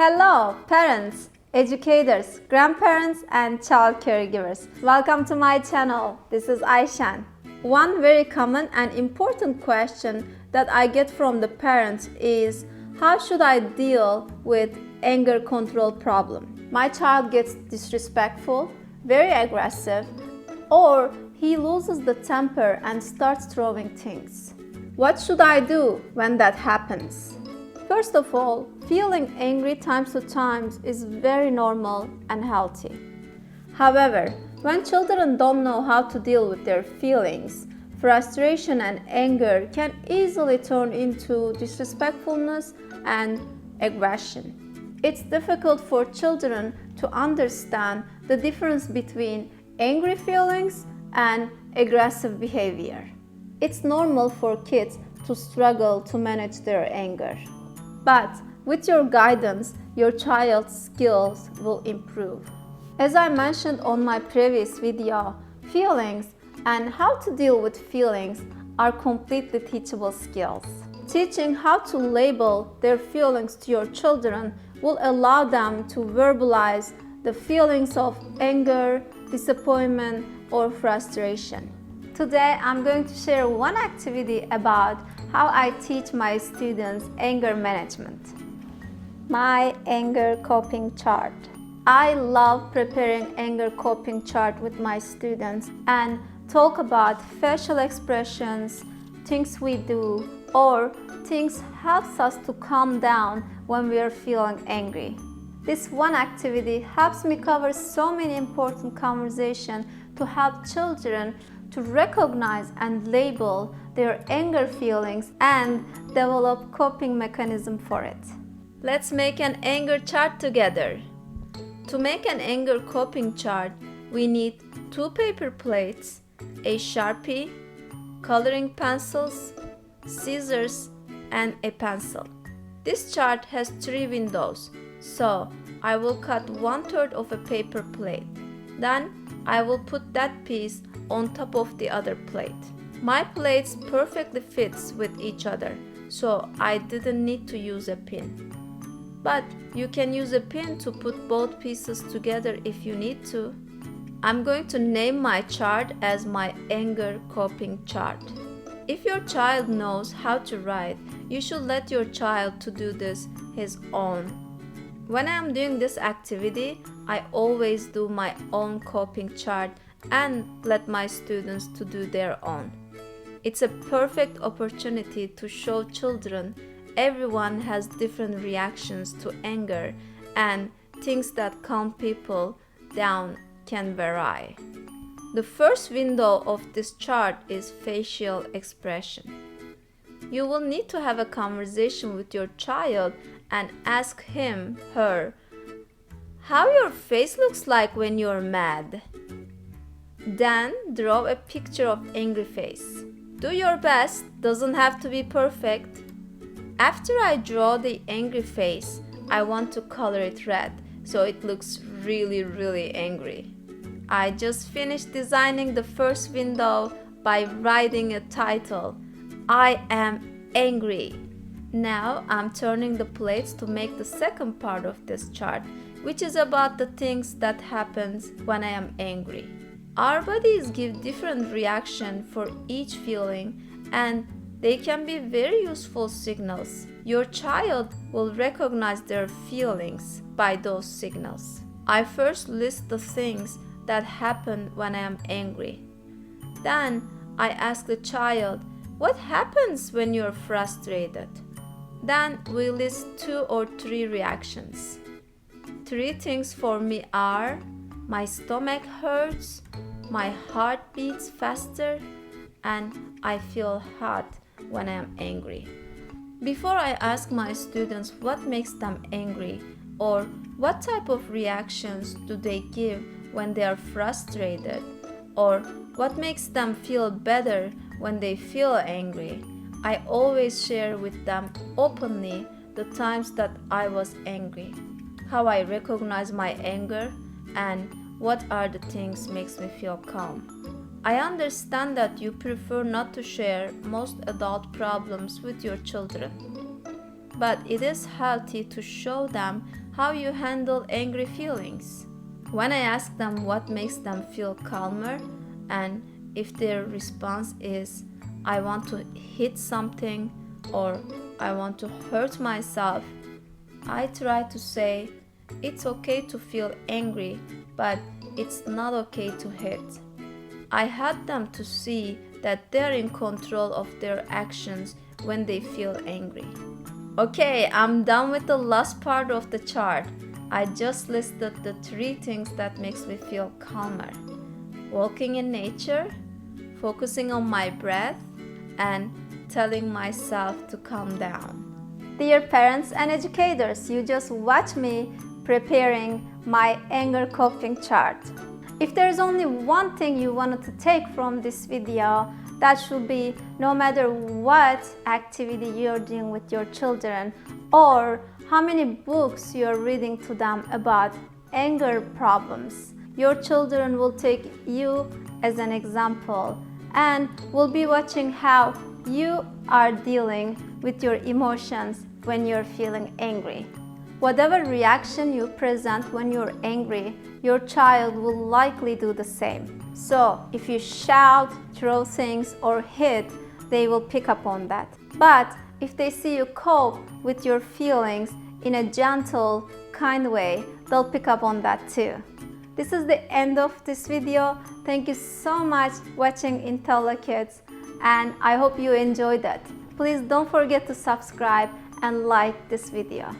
Hello, parents, educators, grandparents, and child caregivers. Welcome to my channel. This is Aishan. One very common and important question that I get from the parents is how should I deal with anger control problem? My child gets disrespectful, very aggressive, or he loses the temper and starts throwing things. What should I do when that happens? First of all, feeling angry times to times is very normal and healthy. However, when children don't know how to deal with their feelings, frustration and anger can easily turn into disrespectfulness and aggression. It's difficult for children to understand the difference between angry feelings and aggressive behavior. It's normal for kids to struggle to manage their anger. But with your guidance, your child's skills will improve. As I mentioned on my previous video, feelings and how to deal with feelings are completely teachable skills. Teaching how to label their feelings to your children will allow them to verbalize the feelings of anger, disappointment, or frustration. Today, I'm going to share one activity about how I teach my students anger management. My anger coping chart. I love preparing anger coping chart with my students and talk about facial expressions, things we do, or things helps us to calm down when we are feeling angry. This one activity helps me cover so many important conversations to help children to recognize and label their anger feelings and develop coping mechanism for it. Let's make an anger chart together. To make an anger coping chart, we need two paper plates, a Sharpie, coloring pencils, scissors, and a pencil. This chart has three windows, so I will cut one third of a paper plate. Then I will put that piece on top of the other plate. My plates perfectly fits with each other, so I didn't need to use a pin. But you can use a pin to put both pieces together if you need to. I'm going to name my chart as my anger coping chart. If your child knows how to write, you should let your child to do this his own. When I am doing this activity, I always do my own coping chart and let my students to do their own. It's a perfect opportunity to show children everyone has different reactions to anger and things that calm people down can vary. The first window of this chart is facial expression. You will need to have a conversation with your child and ask him, her, how your face looks like when you're mad. Then draw a picture of angry face. Do your best, doesn't have to be perfect. After I draw the angry face, I want to color it red so it looks really really angry. I just finished designing the first window by writing a title I am angry. Now I'm turning the plates to make the second part of this chart, which is about the things that happens when I am angry. Our bodies give different reaction for each feeling and they can be very useful signals. Your child will recognize their feelings by those signals. I first list the things that happen when I am angry. Then I ask the child, What happens when you're frustrated? Then we list two or three reactions. Three things for me are my stomach hurts, my heart beats faster, and I feel hot when I am angry. Before I ask my students what makes them angry or what type of reactions do they give when they are frustrated or what makes them feel better when they feel angry. I always share with them openly the times that I was angry, how I recognize my anger, and what are the things makes me feel calm. I understand that you prefer not to share most adult problems with your children, but it is healthy to show them how you handle angry feelings. When I ask them what makes them feel calmer, and if their response is, I want to hit something or I want to hurt myself, I try to say, it's okay to feel angry, but it's not okay to hit. I had them to see that they're in control of their actions when they feel angry. Okay, I'm done with the last part of the chart. I just listed the three things that makes me feel calmer. Walking in nature, focusing on my breath, and telling myself to calm down. Dear parents and educators, you just watch me preparing my anger coping chart. If there's only one thing you wanted to take from this video, that should be no matter what activity you're doing with your children or how many books you're reading to them about anger problems, your children will take you as an example and will be watching how you are dealing with your emotions when you're feeling angry. Whatever reaction you present when you're angry, your child will likely do the same. So, if you shout, throw things, or hit, they will pick up on that. But if they see you cope with your feelings in a gentle, kind way, they'll pick up on that too. This is the end of this video. Thank you so much watching IntelliKids and I hope you enjoyed it. Please don't forget to subscribe and like this video.